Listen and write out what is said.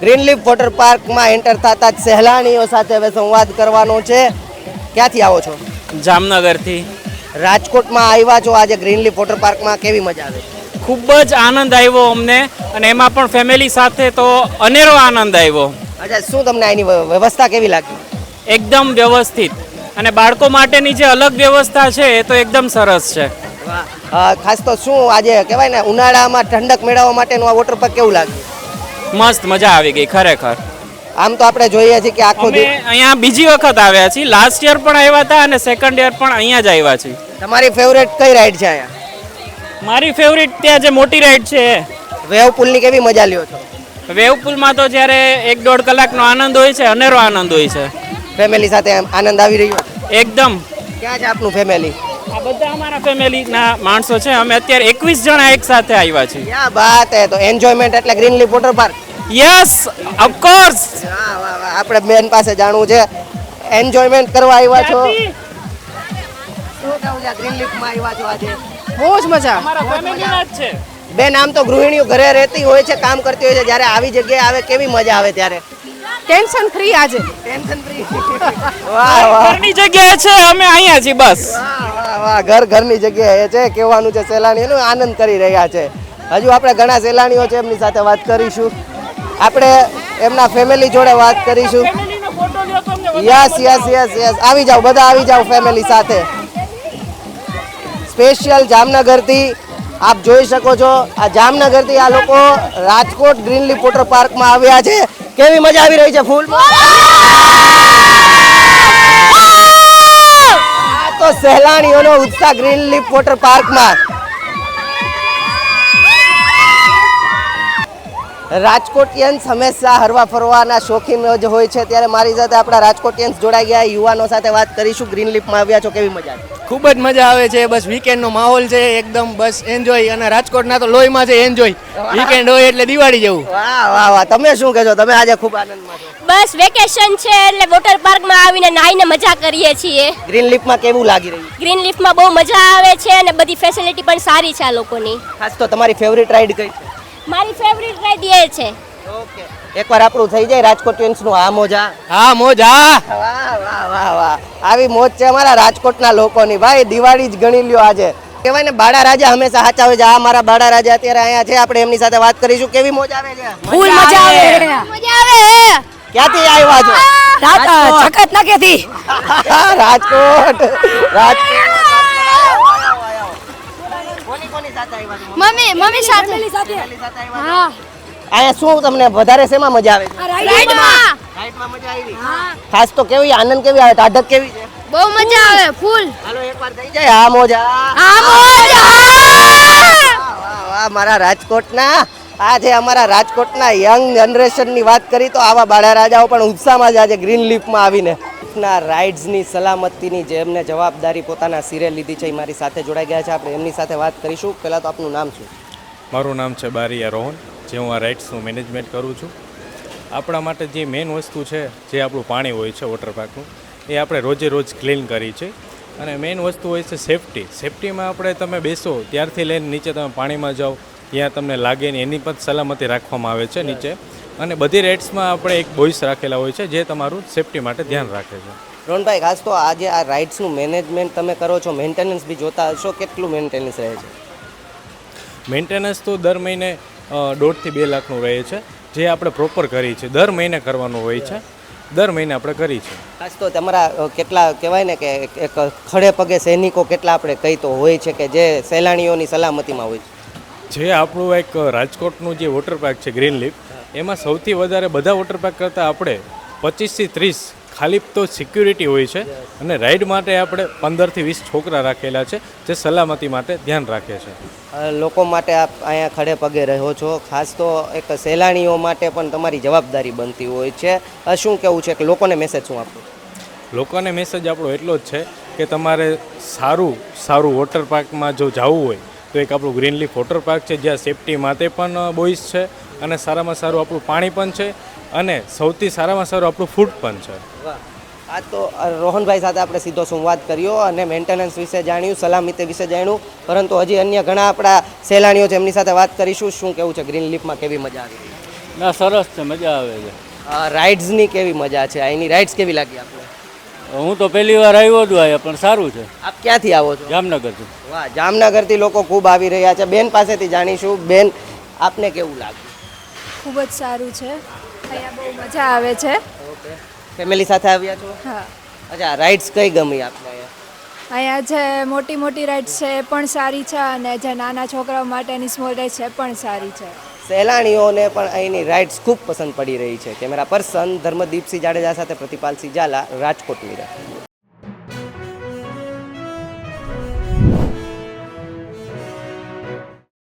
Green Leaf Water પાર્કમાં enter થતા જ સહેલાણીઓ સાથે હવે સંવાદ કરવાનો છે. ક્યાંથી આવો છો? જામનગરથી. રાજકોટમાં આવ્યા છો આજે ગ્રીન લીફ વોટર પાર્કમાં કેવી મજા આવે? ખૂબ જ આનંદ આવ્યો અમને અને એમાં પણ ફેમિલી સાથે તો અનેરો આનંદ આવ્યો. અચ્છા શું તમને આની વ્યવસ્થા કેવી લાગી? એકદમ વ્યવસ્થિત અને બાળકો માટેની જે અલગ વ્યવસ્થા છે એ તો એકદમ સરસ છે. ખાસ તો શું આજે કહેવાય ને ઉનાળામાં ઠંડક મેળવવા માટેનું આ વોટર પાર્ક કેવું લાગ્યું? મસ્ત મજા આવી ગઈ ખરેખર. આમ તો આપણે જોઈએ છીએ કે આખો અમે દિવસ અહીંયા બીજી વખત આવ્યા છીએ. લાસ્ટ યર પણ આવ્યા હતા અને સેકન્ડ યર પણ અહીંયા જ આવ્યા છીએ. તમારી ફેવરેટ કઈ રાઈડ છે અહીંયા? મારી ફેવરેટ ત્યાં જે મોટી રાઈડ છે. વેવ પુલની કેવી મજા લ્યો છો? વેવ પુલમાં તો જ્યારે એક દોઢ કલાકનો આનંદ હોય છે અનેરો આનંદ હોય છે. ફેમિલી સાથે આનંદ આવી રહ્યો એકદમ. ક્યાં છે આપનું ફેમિલી આ બધા અમારા ફેમિલીના માણસો છે. અમે અત્યારે એકવીસ જણા એક સાથે આવ્યા છીએ. ક્યાં બાત હે? તો એન્જોયમેન્ટ એટલે Green Leaf Water Park yes of course વાહ વાહ વાહ આપણે બેન પાસે જાણવું છે. એન્જોયમેન્ટ કરવા આવ્યા છો. બહુ જ મજા. બેન આમ તો ગૃહિણીઓ ઘરે રહેતી હોય છે કામ કરતી હોય છે જ્યારે આવી જગ્યાએ આવે કેવી મજા આવે ત્યારે? ટેન્શન ફ્રી આજે. ટેન્શન ફ્રી વાહ વાહ. ઘરની જગ્યા છે અમે અહીંયા છીએ બસ. વાહ, વાહ, વાહ. ઘર ઘરની જગ્યાએ છે કહેવાનું છે સહેલાણીઓનું આનંદ કરી રહ્યા છે. હજુ આપણે ઘણા સહેલાણીઓ છે એમની સાથે વાત કરીશું. આપણે એમના ફેમિલી જોડે વાત કરીશું. યસ યસ યસ યસ આવી જાઓ બધા આવી જાઓ ફેમિલી સાથે. સ્પેશિયલ જામનગરથી આપ જોઈ શકો છો આ જામનગરથી આ લોકો રાજકોટ ગ્રીનલી વોટર પાર્કમાં આવ્યા છે. કેવી મજા આવી રહી છે ફૂલ? તો સહેલાણીઓનો ઉત્સાહ ગ્રીનલીફ વોટર પાર્કમાં રાજકોટિયન્સ હંમેશા હરવા ફરવાના શોખીન જ હોય છે. ત્યારે મારી સાથે આપણા રાજકોટિયન્સ જોડાઈ ગયા. યુવાનો સાથે વાત કરીશું. ગ્રીન લીફમાં આવ્યા છો. કેવી મજા ખૂબ જ મજા આવે છે. બસ વીકેન્ડનો માહોલ છે. એકદમ બસ એન્જોય અને રાજકોટના તો લોહીમાં છે એન્જોય વીકેન્ડ હોય એટલે દિવાળી જેવું. વાહ વાહ વાહ. તમે શું કહેજો તમે આજે ખૂબ આનંદમાં છો. બસ વેકેશન છે એટલે વોટર પાર્કમાં આવીને નાહીને મજા કરીએ છીએ. ગ્રીન લીફમાં કેવું લાગી રહ્યું? ગ્રીન લીફમાં બહુ મજા આવે છે અને બધી ફેસિલિટી પણ સારી છે આ લોકોની. ખાસ તો તમારી ફેવરિટ રાઈડ કઈ છે? મારી ફેવરિટ રાઈડ એ છે. ઓકે. એકવાર આપણું થઈ જાય રાજકોટિયન્સનું આ મોજા. હા મોજા. વાહ વાહ વાહ વાહ. આવી મોજ છે અમારા રાજકોટના લોકોની. ભાઈ દિવાળી જ ગણી લ્યો આજે. કહેવાય ને બાળા રાજા હંમેશા સાચા હોય છે. આ મારા બાળા રાજા અત્યારે અહીંયા છે. આપણે એમની સાથે વાત કરીશું. કેવી મોજ આવે છે? ફૂલ મજા આવે. મજા આવે. ક્યાંથી આવ્યા છો? રાજકોટ. રાજકોટ. રાજકોટ. મમ્મી મમ્મી સાથે? હા. અહીંયા શું તમને વધારે શેમાં મજા આવે છે? રાઈડમાં. રાઈડમાં. મજા આવી. ખાસ તો કેવી આનંદ કેવી આવે ટાઢક કેવી છે? બહુ મજા આવે ફૂલ. હાલો એકવાર થઈ જાય આ મોજા. આ વાહ, વાહ, મારા રાજકોટના. આ જે અમારા રાજકોટના યંગ જનરેશનની વાત કરી તો આવા બાળા રાજાઓ પણ ઉત્સાહમાં જ આજે ગ્રીન લીફમાં આવીને ના રાઇડ્સની સલામતીની જે એમને જવાબદારી પોતાના સિરે લીધી છે એ મારી સાથે જોડાઈ ગયા છે. આપણે એમની સાથે વાત કરીશું. પહેલાં તો આપનું નામ શું? મારું નામ છે બારિયા રોહન. જે હું આ રાઇડ્સનું મેનેજમેન્ટ કરું છું. આપણા માટે જે મેઇન વસ્તુ છે, જે આપણું પાણી હોય છે વોટર પાર્કનું એ આપણે રોજે રોજ ક્લીન કરી છે. અને મેઇન વસ્તુ હોય છે સેફટી સેફટીમાં આપણે તમે બેસો, ત્યારથી લઈને નીચે તમે પાણીમાં જાઓ, ત્યાં તમને લાગે ને એની પણ સલામતી રાખવામાં આવે છે નીચે. અને બધી રાઇડ્સમાં આપણે એક બોઇસ રાખેલા હોય છે જે તમારું સેફટી માટે ધ્યાન રાખે છે. રોનભાઈ ખાસ તો આજે આ રાઇડ્સનું મેનેજમેન્ટ તમે કરો છો મેન્ટેનન્સ બી જોતા હશો કેટલું મેન્ટેનન્સ રહે છે? મેન્ટેનન્સ તો દર મહિને દોઢથી બે લાખનું રહે છે જે આપણે પ્રોપર કરી છે. દર મહિને કરવાનું હોય છે દર મહિને આપણે કરી છે. ખાસ તો તમારા કેટલા કહેવાય ને કે એક- એક ખડે પગે સૈનિકો કેટલા આપણે કહી તો હોય છે કે જે સહેલાણીઓની સલામતીમાં હોય છે? જે આપણું એક રાજકોટનું જે વોટર પાર્ક છે ગ્રીન લીફ એમાં સૌથી વધારે બધા વોટર પાર્ક કરતાં આપણે પચીસથી ત્રીસ ખાલી તો સિક્યુરિટી હોય છે. અને રાઈડ માટે આપણે પંદરથી વીસ છોકરા રાખેલા છે જે સલામતી માટે ધ્યાન રાખે છે. લોકો માટે આપ અહીંયા ખડે પગે રહ્યો છો. ખાસ તો એક સહેલાણીઓ માટે પણ તમારી જવાબદારી બનતી હોય છે. શું કેવું છે કે લોકોને મેસેજ શું આપવું લોકોને મેસેજ આપણો એટલો જ છે કે તમારે સારું સારું વોટર પાર્કમાં જો જવું હોય તો એક આપણું ગ્રીન લીફ વોટર પાર્ક છે જ્યાં સેફટી માટે પણ બોઇઝ છે અને સારામાં સારું આપણું પાણી પણ છે અને સૌથી સારામાં સારું આપણું ફૂડ પણ છે. આ તો રોહનભાઈ સાથે આપણે સીધો સંવાદ કર્યો અને મેન્ટેનન્સ વિશે જાણ્યું સલામતી વિશે જાણ્યું પરંતુ હજી અન્ય ઘણા આપણા સહેલાણીઓ છે એમની સાથે વાત કરીશું. શું કેવું છે ગ્રીન લીફમાં કેવી મજા આવી? ના સરસ છે મજા આવે છે. રાઇડ્સની કેવી મજા છે? અહીંની રાઇડ્સ કેવી લાગી આપને? હું તો પહેલી વાર આવ્યો જ અહીંયા પણ સારું છે. આપ ક્યાંથી આવો છો? જામનગરથી વાહ જામનગરથી લોકો ખૂબ આવી રહ્યા છે. બેન પાસેથી જાણીશું બેન આપને કેવું લાગ્યું? ખૂબ જ સારું છે. અહીંયા બહુ મજા આવે છે. ઓકે. ફેમિલી સાથે આવ્યા છો? હા. અચ્છા રાઇડ્સ કઈ ગમી આપને અહીંયા? અહીંયા જે મોટી મોટી રાઇડ્સ છે એ પણ સારી છે અને જે નાના છોકરાઓ માટેની સ્મોલ રાઇડ્સ છે એ પણ સારી છે. સહેલાણીઓને પણ અહીંની રાઇડ્સ ખૂબ પસંદ પડી રહી છે. કેમેરા પર્સન ધર્મદીપસિંહ જાડેજા સાથે પ્રતિપાલસિંહ ઝાલા, રાજકોટ મીરા.